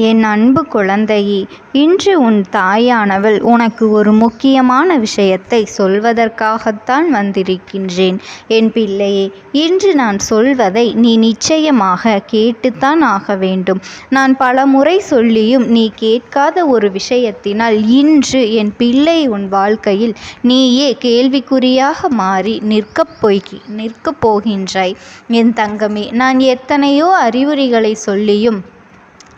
என் அன்பு குழந்தையே இன்று உன் தாயானவள் உனக்கு ஒரு முக்கியமான விஷயத்தை சொல்வதற்காகத்தான் வந்திருக்கின்றேன். என் பிள்ளையே இன்று நான் சொல்வதை நீ நிச்சயமாக கேட்டுத்தான் ஆக வேண்டும். நான் பல முறை சொல்லியும் நீ கேட்காத ஒரு விஷயத்தினால் இன்று என் பிள்ளை உன் வாழ்க்கையில் நீயே கேள்விக்குறியாக மாறி நிற்கப் போய் நிற்கப் போகின்றாய். என் தங்கமே நான் எத்தனையோ அறிகுறிகளை சொல்லியும்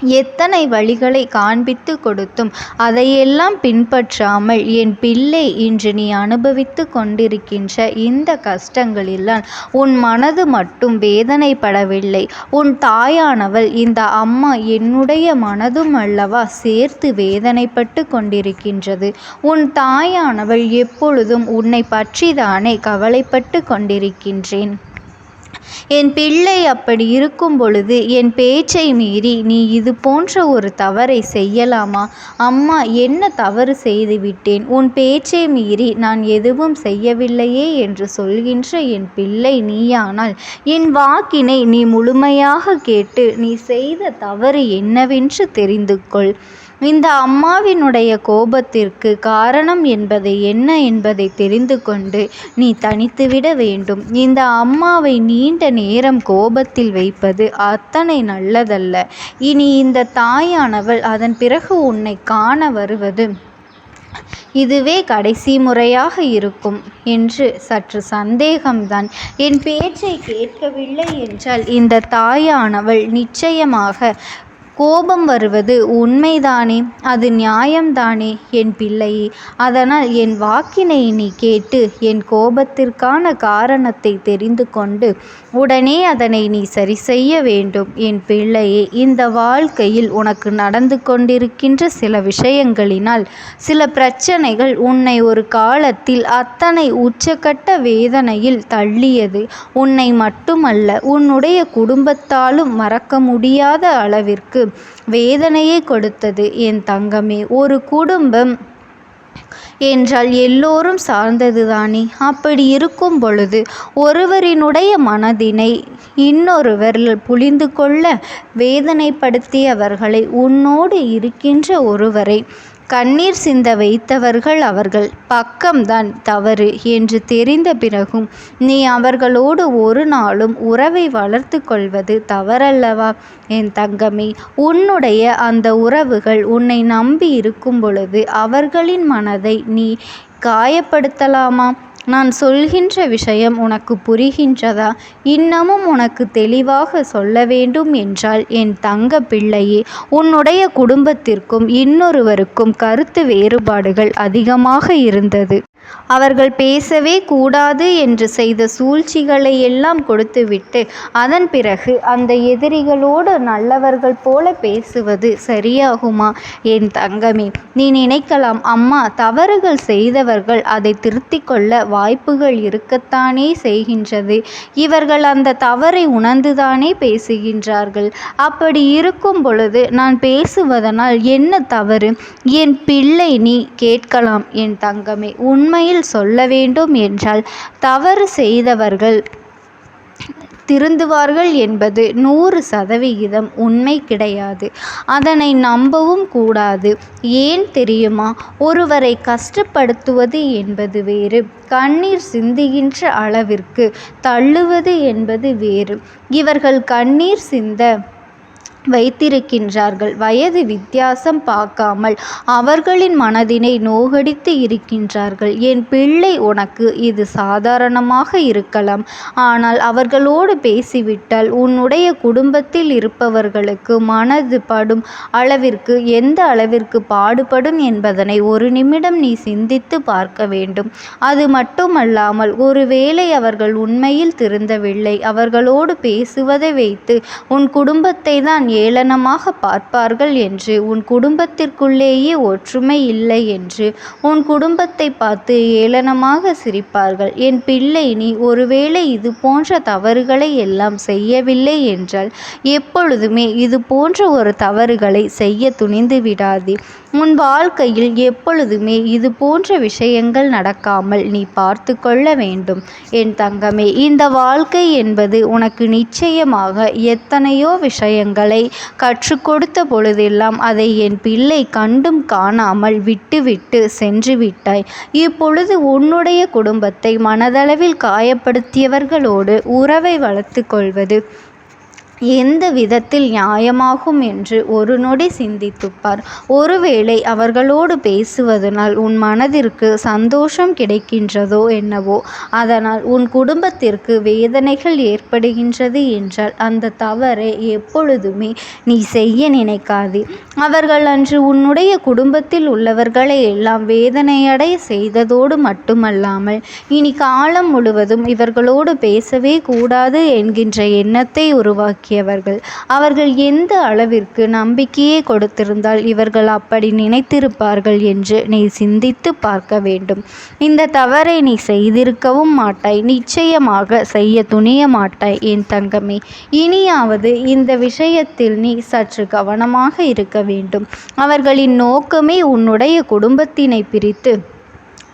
எத்தனை வழிகளை காண்பித்து கொடுத்தும் அதையெல்லாம் பின்பற்றாமல் என் பிள்ளை இன்று நீ அனுபவித்து கொண்டிருக்கின்ற இந்த கஷ்டங்களில்தான் உன் மனது மட்டும் வேதனைப்படவில்லை. உன் தாயானவள் இந்த அம்மா என்னுடைய மனதும் அல்லவா சேர்த்து வேதனைப்பட்டு கொண்டிருக்கின்றது. உன் தாயானவள் எப்பொழுதும் உன்னை பற்றிதானே கவலைப்பட்டு கொண்டிருக்கின்றேன். என் பிள்ளை அப்படி இருக்கும் பொழுது என் பேச்சை மீறி நீ இது போன்ற ஒரு தவறை செய்யலாமா? அம்மா என்ன தவறு செய்துவிட்டேன் உன் பேச்சை மீறி நான் எதுவும் செய்யவில்லையே என்று சொல்கின்ற என் பிள்ளை நீயானால் என் வாக்கினை நீ முழுமையாக கேட்டு நீ செய்த தவறு என்னவென்று தெரிந்து கொள் இந்த அம்மாவினுடைய கோபத்திற்கு காரணம் என்பது என்ன என்பதை தெரிந்து கொண்டு நீ தனித்துவிட வேண்டும். இந்த அம்மாவை நீண்ட நேரம் கோபத்தில் வைப்பது அத்தனை நல்லதல்ல. இனி இந்த தாயானவள் அதன் பிறகு உன்னை காண வருவது இதுவே கடைசி முறையாக இருக்கும் என்று சற்று சந்தேகம்தான். என் பேச்சை கேட்கவில்லை என்றால் இந்த தாயானவள் நிச்சயமாக கோபம் வருவது உண்மைதானே? அது நியாயம்தானே என் பிள்ளையே அதனால் என் வாக்கினை நீ கேட்டு என் கோபத்திற்கான காரணத்தை தெரிந்து கொண்டு உடனே அதனை நீ சரி செய்ய வேண்டும். என் பிள்ளையே இந்த வாழ்க்கையில் உனக்கு நடந்து கொண்டிருக்கின்ற சில விஷயங்களினால் சில பிரச்சனைகள் உன்னை ஒரு காலத்தில் அத்தனை உச்சக்கட்ட வேதனையில் தள்ளியது. உன்னை மட்டுமல்ல உன்னுடைய குடும்பத்தாலும் மறக்க முடியாத அளவிற்கு வேதனையை கொடுத்தது. என் தங்கமே ஒரு குடும்பம் என்றால் எல்லோரும் சார்ந்ததுதானே? அப்படி இருக்கும் பொழுது ஒருவரினுடைய மனதினை இன்னொருவர் புரிந்து கொள்ள வேதனைப்படுத்தியவர்களை உன்னோடு இருக்கின்ற ஒருவரை கண்ணீர் சிந்த வைத்தவர்கள் அவர்கள். பக்கம்தான் தவறு என்று தெரிந்த பிறகும் நீ அவர்களோடு ஒரு நாளும் உறவை வளர்த்து கொள்வது தவறல்லவா? என் தங்கமே உன்னுடைய அந்த உறவுகள் உன்னை நம்பி இருக்கும் பொழுது அவர்களின் மனதை நீ காயப்படுத்தலாமா? நான் சொல்கின்ற விஷயம் உனக்கு புரிகின்றதா? இன்னமும் உனக்கு தெளிவாக சொல்ல வேண்டும் என்றால் என் தங்க பிள்ளையே உன்னுடைய குடும்பத்திற்கும் இன்னொருவருக்கும் கருத்து வேறுபாடுகள் அதிகமாக இருந்தது. அவர்கள் பேசவே கூடாது என்று செய்த சூழ்ச்சிகளை எல்லாம் கொடுத்துவிட்டு அதன் பிறகு அந்த எதிரிகளோடு நல்லவர்கள் போல பேசுவது சரியாகுமா? என் தங்கமே நீ நினைக்கலாம் அம்மா தவறுகள் செய்தவர்கள் அதை திருத்திக் கொள்ள வாய்ப்புகள் இருக்கத்தானே செய்கின்றது. இவர்கள் அந்த தவறை உணர்ந்துதானே பேசுகின்றார்கள். அப்படி இருக்கும் பொழுது நான் பேசுவதனால் என்ன தவறு? என் பிள்ளை நீ கேட்கலாம். என் தங்கமே உன் உண்மையில் சொல்ல வேண்டும் என்றால் தவறு செய்தவர்கள் திருந்துவார்கள் என்பது நூறு சதவிகிதம் உண்மை கிடையாது. அதனை நம்பவும் கூடாது. ஏன் தெரியுமா? ஒருவரை கஷ்டப்படுத்துவது என்பது வேறு. கண்ணீர் சிந்துகின்ற அளவிற்கு தள்ளுவது என்பது வேறு. இவர்கள் கண்ணீர் சிந்த வைத்திருக்கின்றார்கள். வயது வித்தியாசம் பார்க்காமல் அவர்களின் மனதினை நோகடித்து இருக்கின்றார்கள். என் பிள்ளை உனக்கு இது சாதாரணமாக இருக்கலாம். ஆனால் அவர்களோடு பேசிவிட்டால் உன்னுடைய குடும்பத்தில் இருப்பவர்களுக்கு மனது படும் அளவிற்கு எந்த அளவிற்கு பாடுபடும் என்பதனை ஒரு நிமிடம் நீ சிந்தித்து பார்க்க வேண்டும். அது மட்டுமல்லாமல் ஒருவேளை அவர்கள் உண்மையில் திருந்தவில்லை. அவர்களோடு பேசுவதை வைத்து உன் குடும்பத்தை தான் ஏளனமாக பார்ப்பார்கள் என்று உன் குடும்பத்திற்குள்ளேயே ஒற்றுமை இல்லை என்று உன் குடும்பத்தை பார்த்து ஏளனமாக சிரிப்பார்கள். என் பிள்ளை நீ ஒருவேளை இது போன்ற தவறுகளை எல்லாம் செய்யவில்லை என்றால் எப்பொழுதுமே இது போன்ற ஒரு தவறுகளை செய்ய துணிந்து விடாதே. உன் வாழ்க்கையில் எப்பொழுதுமே இது போன்ற விஷயங்கள் நடக்காமல் நீ பார்த்து கொள்ள வேண்டும். என் தங்கமே இந்த வாழ்க்கை என்பது உனக்கு நிச்சயமாக எத்தனையோ விஷயங்களை பாடங்களை கற்றுக் கொடுத்த பொழுதெல்லாம் அதை என் பிள்ளை கண்டும் காணாமல் விட்டுவிட்டு சென்று விட்டாய். இப்பொழுது உன்னுடைய குடும்பத்தை மனதளவில் காயப்படுத்தியவர்களோடு உறவை வளர்த்து கொள்வது எந்த விதத்தில் நியாயமாகும் என்று ஒரு நொடி சிந்தித்துப்பார். ஒருவேளை அவர்களோடு பேசுவதனால் உன் மனதிற்கு சந்தோஷம் கிடைக்கின்றதோ என்னவோ அதனால் உன் குடும்பத்திற்கு வேதனைகள் ஏற்படுகின்றது என்றால் அந்த தவறை எப்பொழுதுமே நீ செய்ய நினைக்காதே. அவர்கள் அன்று உன்னுடைய குடும்பத்தில் உள்ளவர்களை எல்லாம் வேதனையடைய செய்ததோடு மட்டுமல்லாமல் இனி காலம் முழுவதும் இவர்களோடு பேசவே கூடாது என்கின்ற எண்ணத்தை உருவாக்கி ஆகியவர்கள். அவர்கள் எந்த அளவிற்கு நம்பிக்கையை கொடுத்திருந்தால் இவர்கள் அப்படி நினைத்திருப்பார்கள் என்று நீ சிந்தித்து பார்க்க வேண்டும். இந்த தவறை நீ செய்திருக்கவும் மாட்டாய். நிச்சயமாக செய்ய துணிய மாட்டாய் என் தங்கமே. இனியாவது இந்த விஷயத்தில் நீ சற்று கவனமாக இருக்க வேண்டும். அவர்களின் நோக்கமே உன்னுடைய குடும்பத்தினை பிரித்து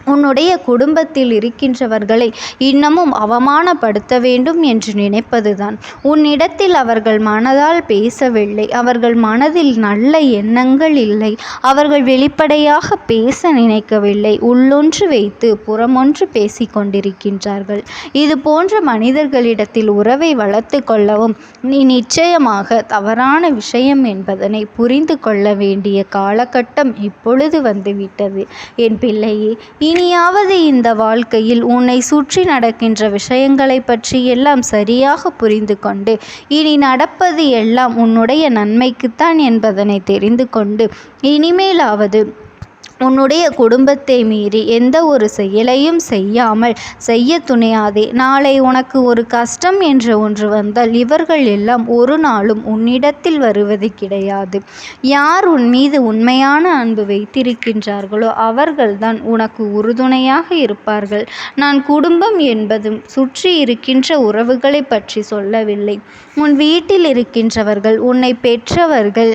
உன்னுடைய குடும்பத்தில் இருக்கின்றவர்களை இன்னமும் அவமானப்படுத்த வேண்டும் என்று நினைப்பதுதான். உன்னிடத்தில் அவர்கள் மனதால் பேசவில்லை. அவர்கள் மனதில் நல்ல எண்ணங்கள் இல்லை. அவர்கள் வெளிப்படையாக பேச நினைக்கவில்லை. உள்ளொன்று வைத்து புறமொன்று பேசிக் கொண்டிருக்கின்றார்கள். இது போன்ற மனிதர்களிடத்தில் உறவை வளர்த்து கொள்ளவும் நீ நிச்சயமாக தவறான விஷயம் என்பதனை புரிந்து கொள்ள வேண்டிய காலகட்டம் இப்பொழுது வந்துவிட்டது. என் பிள்ளையே இனியாவது இந்த வாழ்க்கையில் உன்னை சுற்றி நடக்கின்ற விஷயங்களை பற்றி எல்லாம் சரியாக புரிந்து கொண்டு இனி நடப்பது எல்லாம் உன்னுடைய நன்மைக்குத்தான் என்பதனை தெரிந்து கொண்டு இனிமேலாவது உன்னுடைய குடும்பத்தை மீறி எந்த ஒரு செயலையும் செய்யாமல் செய்ய துணையாதே. நாளை உனக்கு ஒரு கஷ்டம் என்று ஒன்று வந்தால் இவர்கள் எல்லாம் ஒரு நாளும் உன்னிடத்தில் வருவது கிடையாது. யார் உன் மீது உண்மையான அன்பு வைத்திருக்கின்றார்களோ அவர்கள்தான் உனக்கு உறுதுணையாக இருப்பார்கள். நான் குடும்பம் என்பதும் சுற்றி இருக்கின்ற உறவுகளை பற்றி சொல்லவில்லை. உன் வீட்டில் இருக்கின்றவர்கள் உன்னை பெற்றவர்கள்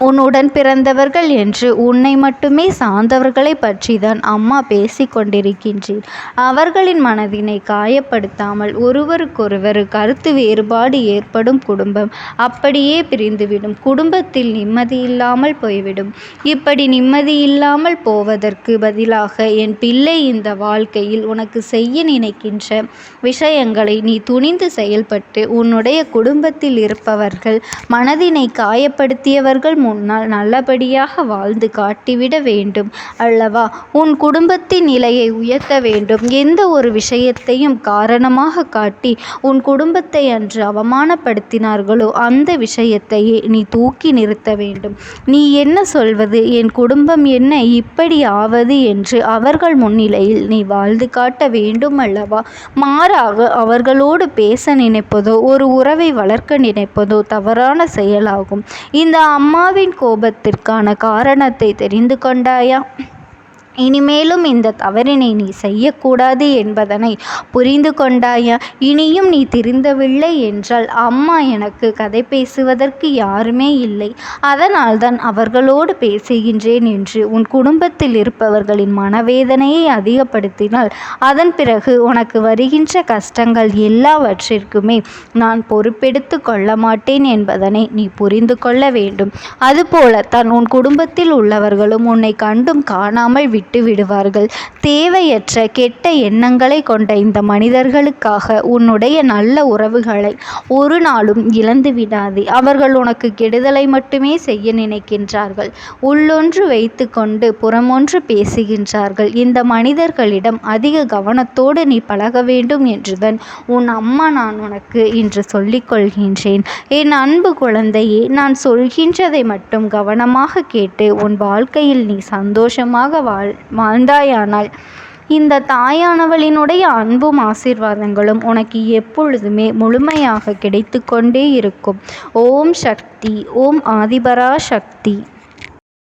உன்னுடன் பிறந்தவர்கள் என்று உன்னை மட்டுமே சார்ந்தவர்களை பற்றி தான் அம்மா பேசி கொண்டிருக்கின்றீர். அவர்களின் மனதினை காயப்படுத்தாமல் ஒருவருக்கொருவர் கருத்து வேறுபாடு ஏற்படும் குடும்பம் அப்படியே பிரிந்துவிடும். குடும்பத்தில் நிம்மதி இல்லாமல் போய்விடும். இப்படி நிம்மதி இல்லாமல் போவதற்கு பதிலாக என் பிள்ளை இந்த வாழ்க்கையில் உனக்கு செய்ய நினைக்கின்ற விஷயங்களை நீ துணிந்து செயல்பட்டு உன்னுடைய குடும்பத்தில் இருப்பவர்கள் மனதினை காயப்படுத்தியவர்கள் முன்னால் நல்லபடியாக வாழ்ந்து காட்டிவிட வேண்டும் அல்லவா? உன் குடும்பத்தின் நிலையை உயர்த்த வேண்டும். எந்த ஒரு விஷயத்தையும் காரணமாக காட்டி உன் குடும்பத்தை அன்று அவமானப்படுத்தினார்களோ அந்த விஷயத்தையே நீ தூக்கி நிறுத்த வேண்டும். நீ என்ன சொல்வது? என் குடும்பம் என்ன இப்படி ஆவது என்று அவர்கள் முன்னிலையில் நீ வாழ்ந்து காட்ட வேண்டும் அல்லவா? மாறாக அவர்களோடு பேச நினைப்பதோ ஒரு உறவை வளர்க்க நினைப்பதோ தவறான செயலாகும். இந்த அம்மாவின் பிதாவின் கோபத்திற்கான காரணத்தை தெரிந்து கொண்டாயா இனிமேலும் இந்த தவறினை நீ செய்யக்கூடாது என்பதனை புரிந்து கொண்டாயா? இனியும் நீ திருந்தவில்லை என்றால் அம்மா எனக்கு கதை பேசுவதற்கு யாருமே இல்லை. அதனால்தான் அவர்களோடு பேசுகின்றேன் என்று உன் குடும்பத்தில் இருப்பவர்களின் மனவேதனையை அதிகப்படுத்தினால் அதன் பிறகு உனக்கு வருகின்ற கஷ்டங்கள் எல்லாவற்றிற்குமே நான் பொறுப்பெடுத்து கொள்ள மாட்டேன் என்பதனை நீ புரிந்து கொள்ள வேண்டும். அதுபோலத்தான் உன் குடும்பத்தில் உள்ளவர்களும் உன்னை கண்டும் காணாமல் விட்டு விடுவார்கள் தேவையற்ற கெட்ட எண்ணங்களை கொண்ட இந்த மனிதர்களுக்காக உன்னுடைய நல்ல உறவுகளை ஒரு நாளும் இழந்து விடாதே. அவர்கள் உனக்கு கெடுதலை மட்டுமே செய்ய நினைக்கின்றார்கள். உள்ளொன்று வைத்து கொண்டு புறமொன்று பேசுகின்றார்கள். இந்த மனிதர்களிடம் அதிக கவனத்தோடு நீ பழக வேண்டும் என்றுதான் உன் அம்மா நான் உனக்கு இன்று சொல்லிக்கொள்கின்றேன். என் அன்பு குழந்தையே நான் சொல்கின்றதை மட்டும் கவனமாக கேட்டு உன் வாழ்க்கையில் நீ சந்தோஷமாக வாழ் வாழ்ந்தாயானால் இந்த தாயானவளினுடைய அன்பும் ஆசீர்வாதங்களும் உனக்கு எப்பொழுதுமே முழுமையாக கிடைத்து கொண்டே இருக்கும். ஓம் சக்தி ஓம் ஆதிபரா சக்தி